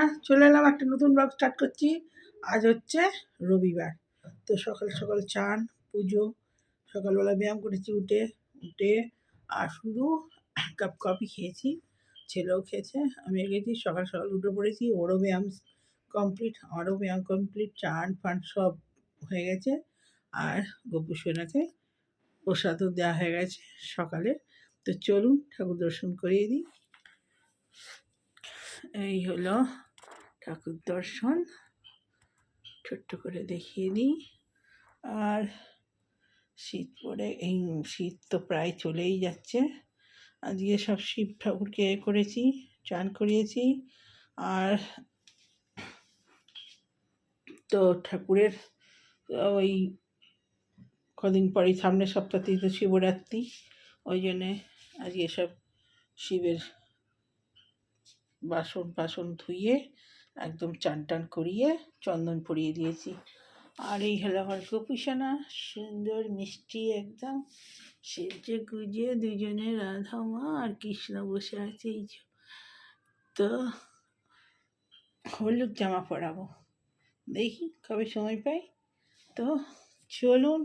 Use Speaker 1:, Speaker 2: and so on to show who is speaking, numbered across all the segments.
Speaker 1: হ্যাঁ চলে এলাম একটা নতুন ব্লগ স্টার্ট করছি। আজ হচ্ছে রবিবার। তো সকাল সকাল চান, পুজো, সকালবেলা ব্যায়াম করেছি উঠে উঠে আর শুধু কাপ কফি খেয়েছি, ছেলেও খেয়েছে আমি গেছি সকাল সকাল উঠে পড়েছি, ওরও ব্যায়াম কমপ্লিট আমারও ব্যায়াম কমপ্লিট চান, ফান সব হয়ে গেছে। আর গপু সোনাকে প্রসাদও দেওয়া হয়ে গেছে সকালে। তো চলুন ঠাকুর দর্শন করিয়ে দিই। এই হলো ঠাকুর দর্শন ছোট্ট করে দেখিয়ে দিই। আর শীত পড়ে, এই শীত তো প্রায় চলেই যাচ্ছে। আজকে সব শিব ঠাকুরকে করেছি, চান করিয়েছি। আর তো ঠাকুরের ওই কদিন পরেই সামনের সপ্তাহতেই তো শিবরাত্রি, ওই জন্যে আজকে সব শিবের বাসন বাসন ধুয়ে একদম চান টান করিয়ে চন্দন পরিয়ে দিয়েছি। আর এই হলো আমার গোপুসানা, সুন্দর, মিষ্টি একদম। সেজে গুজে দুজনে রাধা মা আর কৃষ্ণ বসে আছে এই তো হলুদ জামা পরাবো। দেখি কবে সময় পাই। তো চলুন।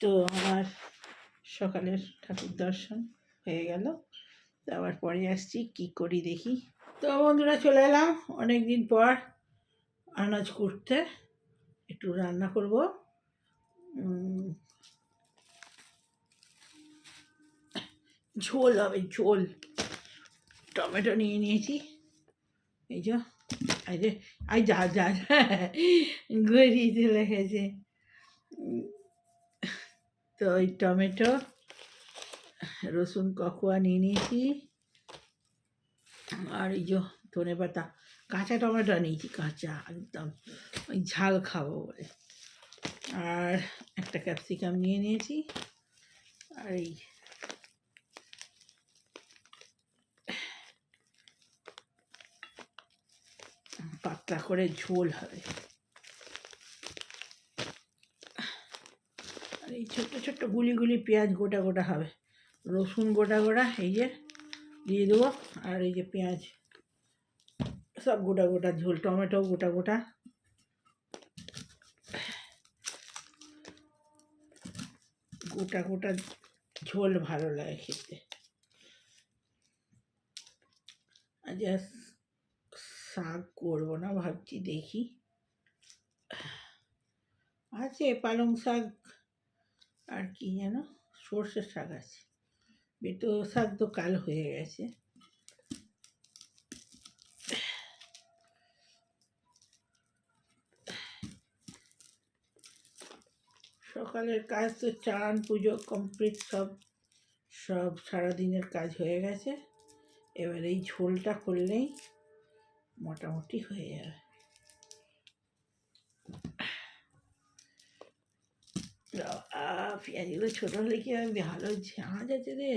Speaker 1: তো আমার সকালের ঠাকুর দর্শন হয়ে গেল। আবার পরে আসছি কি করি দেখি। তো বন্ধুরা চলে এলাম অনেক দিন পর আনাজ করতে। একটু রান্না করব। ঝোল হবে ঝোল। টমেটো নিয়ে নিয়েছি। এই যে এই আই যা যা গড়িয়ে চলে গেছে। উম, তো ওই টমেটো রসুন ককুয়া নিয়ে নিয়েছি। আর এই যে ধনে পাতা, কাঁচা টমেটো নিয়েছি, কাঁচা একদম, ওই ঝাল খাব বলে। আর একটা ক্যাপসিকাম নিয়ে নিয়েছি। আর এই পাতলা করে ঝোল হবে। আর এই ছোট্ট ছোট্ট গুলি গুলি পেঁয়াজ গোটা গোটা হবে। রসুন গোটা গোটা এই যে দিয়ে দেবো আর এই যে পেঁয়াজ, সব গোটা গোটা ঝোল টমেটো গোটা গোটা। গোটা গোটা ঝোল ভালো লাগে খেতে। আজ শাক করব না ভাবছি, দেখি। আছে পালং শাক, আর কি যেন, সর্ষের শাক আছে। বেটো শাক তো কাল হয়ে গেছে। সকালের কাজ তো চান, পুজো কমপ্লিট, সব সব সারাদিনের কাজ হয়ে গেছে। এবার এই ঝোলটা করলেই মোটামুটি হয়ে যাবে। পেঁয়াজগুলো ছোটো হলে কি হবে ভালো ঝাঁজ আছে রে?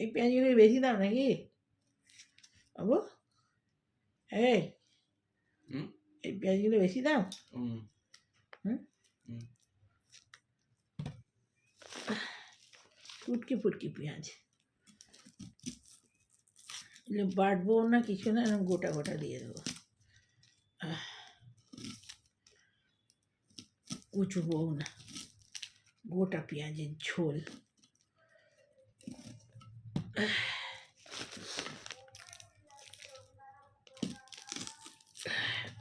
Speaker 1: এই পেঁয়াজগুলো বেশি দাম নাকি? বাবু এই এই পেঁয়াজগুলো বেশি দাম। ফুটকি ফুটকি পেঁয়াজ। বাটবো না কিছু না গোটা গোটা দিয়ে দেবো। কুচবো না। গোটা পেঁয়াজের ঝোল।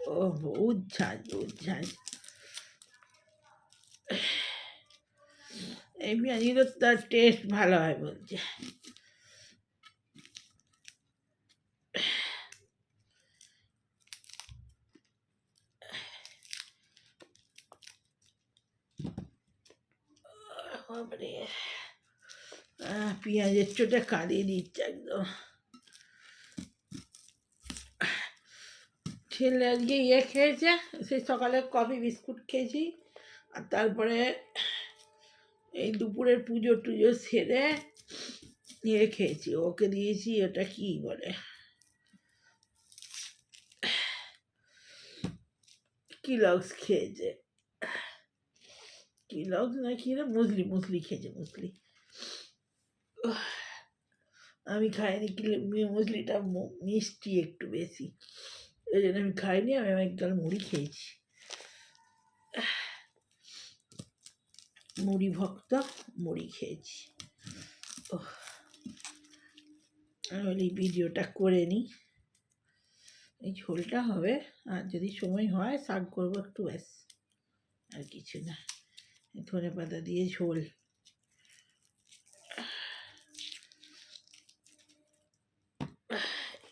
Speaker 1: ও বহুত ঝাঁজ ঝাঁজ এই পেঁয়াজগুলোর তার টেস্ট ভালো হয় বলছে। পেঁয়াজের চোটে কাঁদিয়ে দিচ্ছে একদম। ছেলে আজকে ইয়ে খেয়েছে, সেই সকালে কফি বিস্কুট খেয়েছি, আর তারপরে এই দুপুরের পুজো টুজো সেরে ইয়ে খেয়েছি, ওকে দিয়েছি ওটা কি বলে? কিলক্স খেয়েছে। কিলক্স না কি মুসলি মুসলি খেয়েছে, মুসলি। আমি খাইনি মুসলিটা মিষ্টি একটু বেশি। ওই জন্য আমি খাইনি, আমি একগাল মুড়ি খেয়েছি। মুড়ি ভক্ত, মুড়ি খেয়েছি। ওহ। আমি বলি ভিডিওটা করে নিই এই ঝোলটা হবে, আর যদি সময় হয়, শাক করব একটু ব্যাস। আর কিছু না। ধনে পাতা দিয়ে ঝোল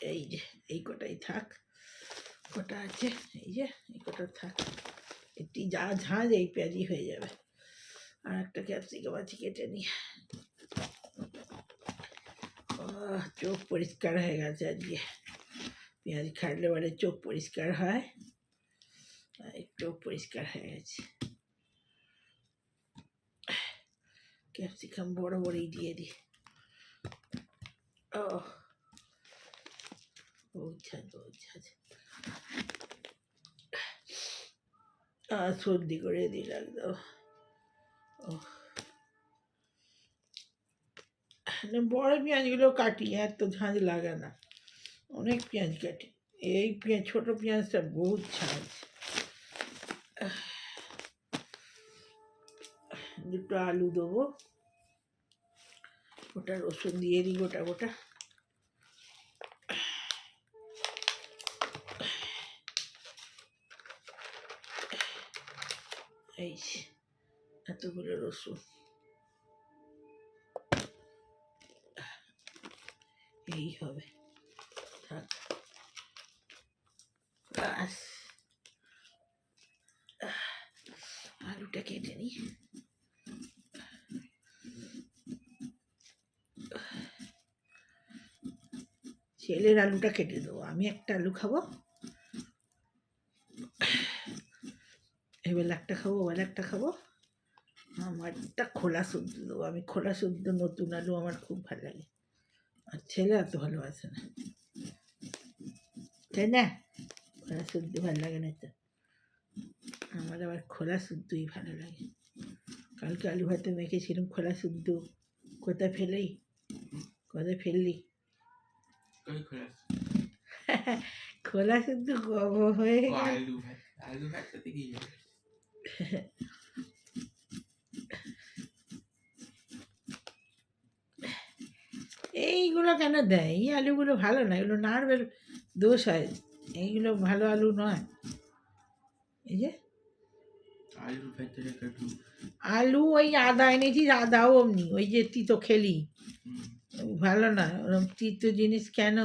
Speaker 1: এই যে এই কটাই থাক কটা আছে এই যে এই কটা থাক একটি যা ঝাঁজ এই পেঁয়াজি হয়ে যাবে আর একটা ক্যাপসিকাম আছে কেটে নিই আহ, চোখ পরিষ্কার হয়ে গেছে আজকে পেঁয়াজ খাটলে পরে চোখ পরিষ্কার হয় আর এই চোখ পরিষ্কার হয়ে গেছে ক্যাপসিকাম বড় বড়ই দিয়ে দিই ও ঝাঁজ ঝাঁজ আর সর্দি করে দিই একদম। ও না, বড় পেঁয়াজগুলো কাটি এত ঝাঁঝ লাগে না। অনেক পেঁয়াজ কাটি। এই পেঁয়াজ ছোটো পেঁয়াজটা বহুত ঝাঁঝ দুটো আলু দেবো। গোটা রসুন দিয়ে দিই গোটা গোটা। এই এতগুলো রসুন। এই হবে। আলুটা কেটে নিই। ছেলের আলুটা কেটে দেবো। আমি একটা আলু খাব। এবার একটা খাব ওবেলা একটা খাব। আমারটা খোলা সবজি দেবো আমি খোলা সবজি নতুন আলু আমার খুব ভালো লাগে। আর ছেলে এত ভালোবাসে না। তাই না? খোলা সবজি ভালো লাগে না তো। আমার আবার খোলা শুদ্ধই ভালো লাগে। কালকে আলু ভাতে মেখেছিলাম খোলা শুদ্ধ। কোথায় ফেলেই কোথায় ফেললি? খোলা শুদ্ধ? হয়ে গেল। এইগুলো কেন দেয়? এই আলুগুলো ভালো না এগুলো নার্ভের দোষ হয়। এইগুলো ভালো আলু নয়। এই যে?
Speaker 2: আলু
Speaker 1: ওই আদা এনেছিস আদাও অমনি ওই যে তিতো খেলি। ভালো না ওরকম তিতো জিনিস কেন?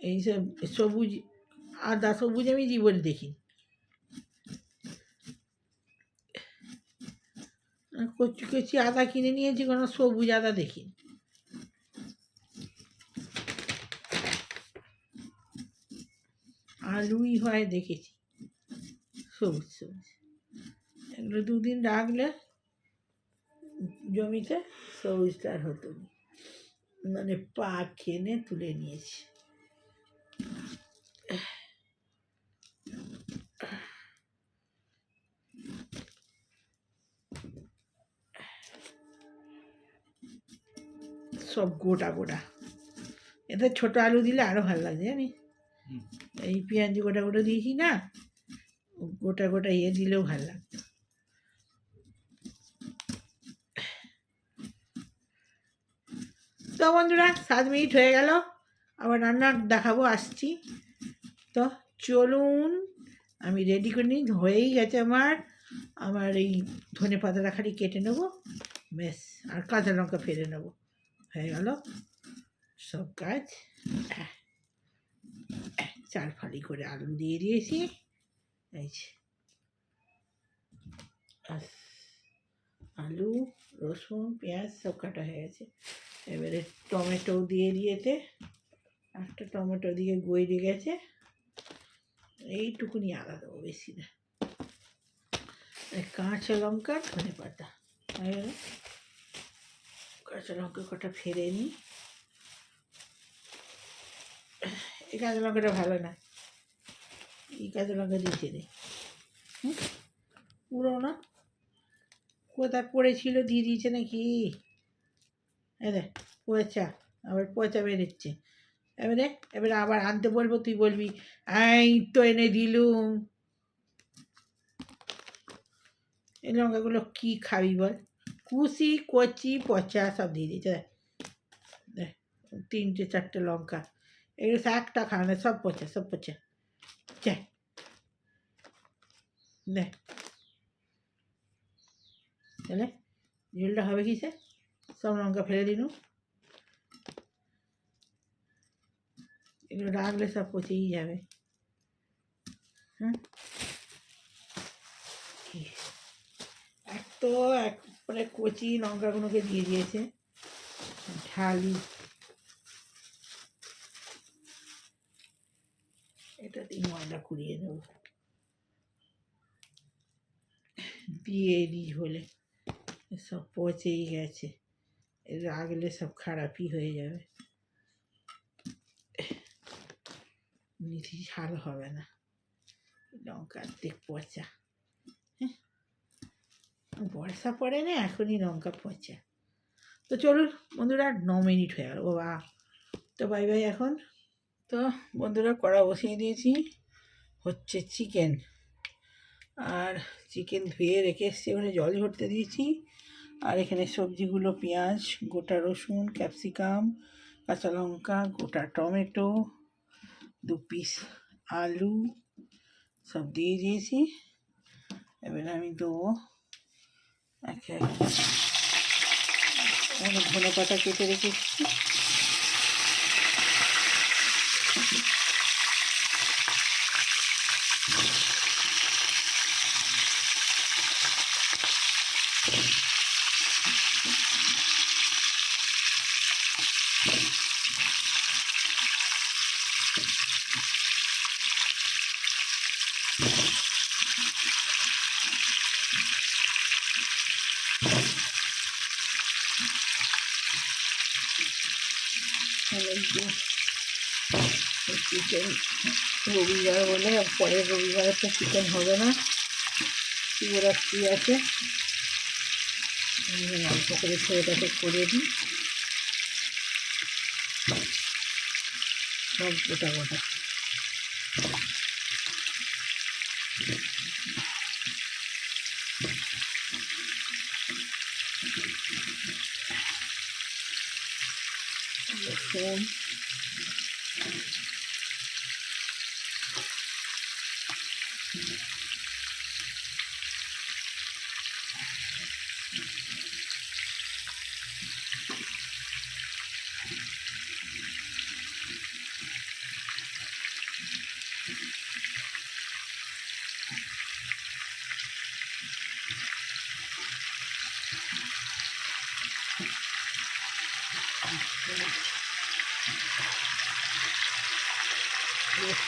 Speaker 1: এইসব সবুজ আদা সবুজ আমি জীবন দেখি কচি কচি আদা কিনে নিয়েছি, কোনো সবুজ আদা দেখি আলুই হয় দেখেছি, সবুজ সবুজ। এগুলো দুদিন রাখলে জমিতে সবুজটা হতো মানে পা খেনে তুলে নিয়েছি। সব গোটা গোটা। এতে ছোট আলু দিলে আরও ভালো লাগে জানি এই পেঁয়াজ গোটা গোটা দিয়েছি না গোটা গোটা ইয়ে দিলেও ভালো লাগতো। তো বন্ধুরা সাত মিনিট হয়ে গেল আবার রান্না দেখাবো আসছি। তো চলুন আমি রেডি করে নিই হয়েই গেছে আমার। আমার এই ধনে পাতাটা খালি কেটে নেব বেশ আর কাঁচা লঙ্কা ফেলে নেব। হয়ে গেল। সব কাজ। চার ফালি করে আলু দিয়ে দিয়েছি। এই যে। আলু, রসুন, পেঁয়াজ সব কাটা হয়ে গেছে। এবারে টমেটো দিয়ে দিয়েতে। একটা টমেটো দিয়ে গইরে গেছে এইটুকুনি আদা দেবো বেশি না। কাঁচা লঙ্কা, ধনে পাতা। কাঁচা লঙ্কা কটা ফেরে নিই। এই কাঁচা লঙ্কাটা ভালো না। এই কাঁচা লঙ্কা দিয়েছে রে হুম? পুরো না। কোথায় পড়েছিল দিয়ে দিয়েছে নাকি? দেখ, পচা। আবার পচা বেরোচ্ছে। এবারে এবারে আবার আনতে বলব, তুই বলবি, এই তো এনে দিলুম। এই লঙ্কাগুলো কী খাবি বল? কুচি কচি পচা সব দিয়ে দিয়েছে দেখ। দেখ তিনটে চারটে লঙ্কা এগুলো তো একটা খাওয়া না সব পচা সব পচা চা দেখ তাহলে ঝোলটা হবে কিসে সব লঙ্কা ফেলে দিনু এগুলো রাখলে সব পচেই যাবে হ্যাঁ কি- এক তো একবারে কচি লঙ্কাগুলোকে দিয়ে দিয়েছে। ঝালি এটা দিয়ে ময়দা কুড়িয়ে দেবো। দিয়ে দিই হলে সব পচেই গেছে। এ রাখলে সব খারাপই হয়ে যাবে। নিধি ঝাল হবে না। লঙ্কার দিক পচা। বর্ষা পড়ে না, এখনই লঙ্কা পচা। তো চলুন, বন্ধুরা, ন মিনিট হয়ে গেল। বাবা। তো বাই বাই এখন। তো বন্ধুরা, কড়া বসিয়ে দিয়েছি। হচ্ছে চিকেন আর চিকেন ধুয়ে রেখে এসেছি ওখানে জল ঝরতে দিয়েছি। আর এখানে সবজিগুলো, পেঁয়াজ, গোটা রসুন ক্যাপসিকাম কাঁচা লঙ্কা, গোটা টমেটো, দু পিস আলু, সব দিয়ে দিয়েছি। এবার আমি দেবো এক আমি অনেক ধনে পাতা কেটে রেখেছি চিকেন রবিবার বলে পরের রবিবারে তো চিকেন হবে না। শিবরাত্রি আছে। আমি অল্প করে ছেলেটাকে করে দিই। সব গোটা গোটা রসুন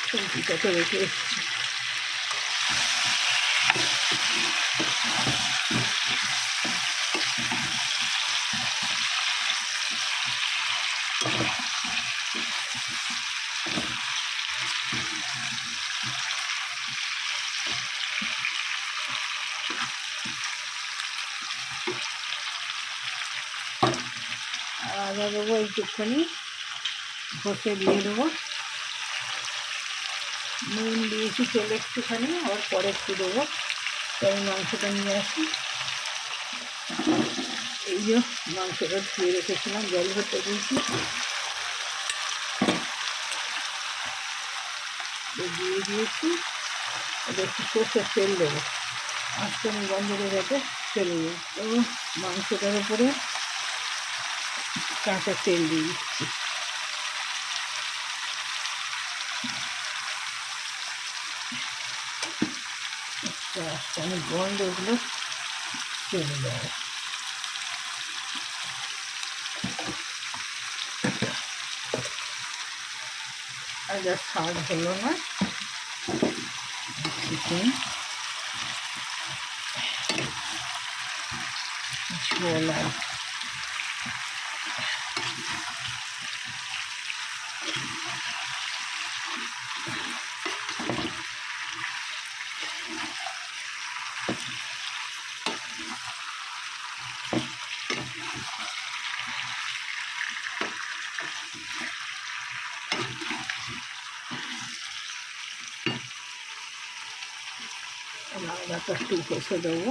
Speaker 1: সবজিটাকে রেখে এসেছি আর আদা দেবো একটুখানি ঘষে দিয়ে দেবো। নুন দিয়েছি তেল একটুখানি, আবার পরে একটু দেবো। তো আমি মাংসটা নিয়ে আসি। এই যে মাংসটা ধুয়ে রেখেছিলাম, জল ভরতে দিয়েছি। দিয়ে দিয়েছি। এবার একটু সর্ষের তেল দেবো। আজকে আমি বন্ধ করে গেছে চলে যাই তো মাংসটার উপরে কাঁচা তেল দিয়ে দিচ্ছি আস্তে আমি গন্ধ ওগুলো চলে যাবে আর যা স্বাদ হলো না চিকেন ছোলা আদাটা একটু ঘষে দেবো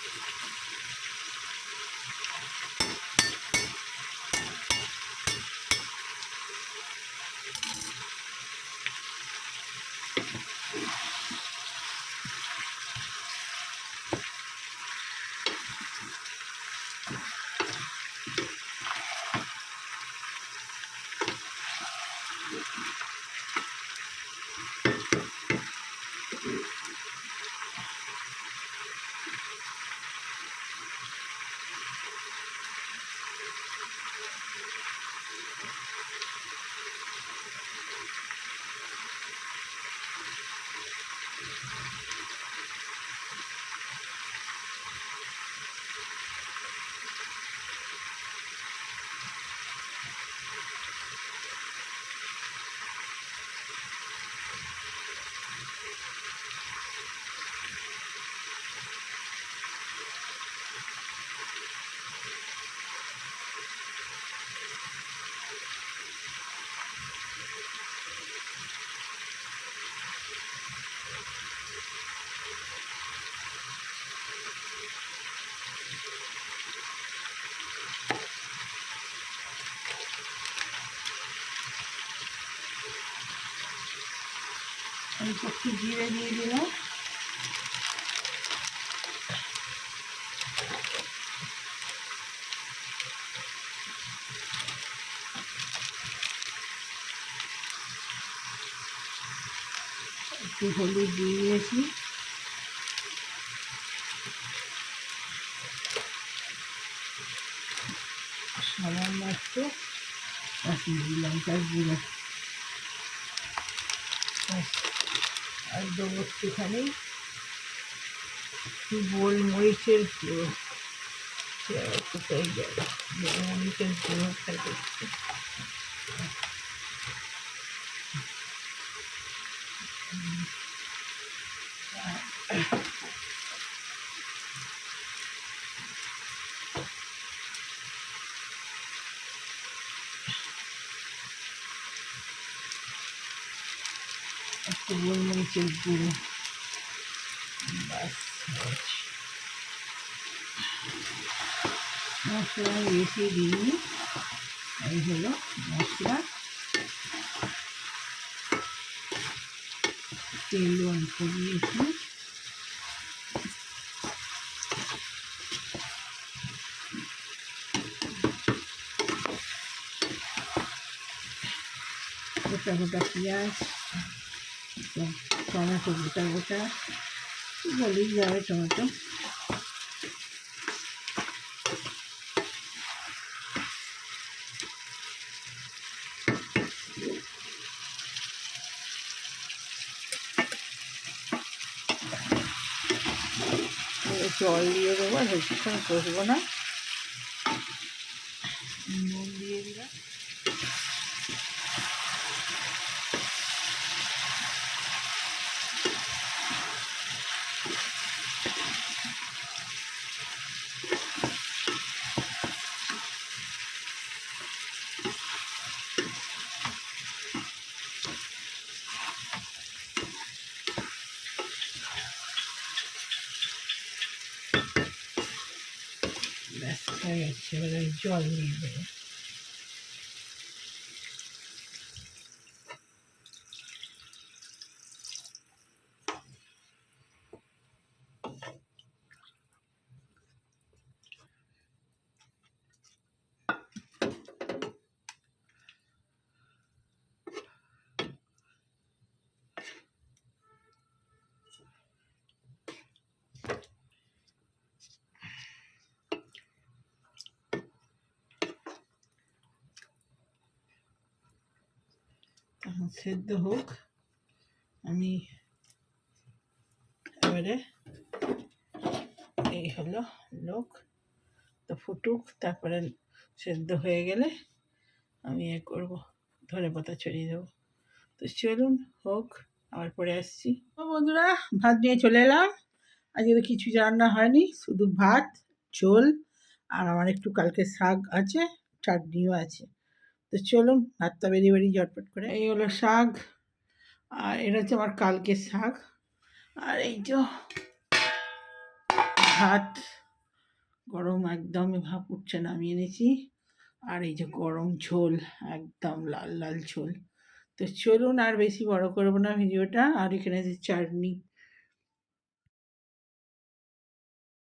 Speaker 1: Thank you. আমি একটু জিরে দিয়ে দিলাম। একটু হলুদ দিয়ে দিয়েছি। সামান্য একটু কাশ্মীরি লঙ্কার গুঁড়ো ব্যাস, আর দেবো একটুখানি। গোলমরিচের গুঁড়ো। কোথায় যাবে গোলমরিচের গুঁড়োটা দেখছি একটু গোলমরিচের গুঁড়ো বাস হয়েছে। মশলা আমি বেশি দিইনি এই হলো মশলা তেল অল্প দিয়েছি গোটা গোটা পেঁয়াজ টমেটো গোটা গোটা বলেই যাবে টমেটো। জল দিয়ে দেবো আর বেশিক্ষণ কষবো না। নুন দিয়ে দিলাম ব্যাস হয়ে গেছে এবার আমি জল সেদ্ধ হোক, আমি এবারে এই হলো লোক, তো ফুটুক, তারপরে সেদ্ধ হয়ে গেলে আমি এ করব, ধনে পাতা ছড়িয়ে দেবো। তো চলুন হোক, আবার পরে আসছি। বন্ধুরা, ভাত নিয়ে চলে এলাম। আজকে তো কিছু রান্না হয়নি, শুধু ভাত, ঝোল, আর আমার একটু কালকে শাক আছে, চাটনিও আছে। তো চলুন ভাতটা বেরিয়ে বেরিয়ে ঝটপট করে। এই হলো শাক, আর এটা হচ্ছে আমার কালকের শাক। আর এই যে ভাত, গরম একদম ভাপ উঠছে, নামিয়ে এনেছি। আর এই যে গরম ঝোল, একদম লাল লাল ঝোল। তো চলুন আর বেশি বড় করব না ভিডিওটা। আর এখানে যে চাটনি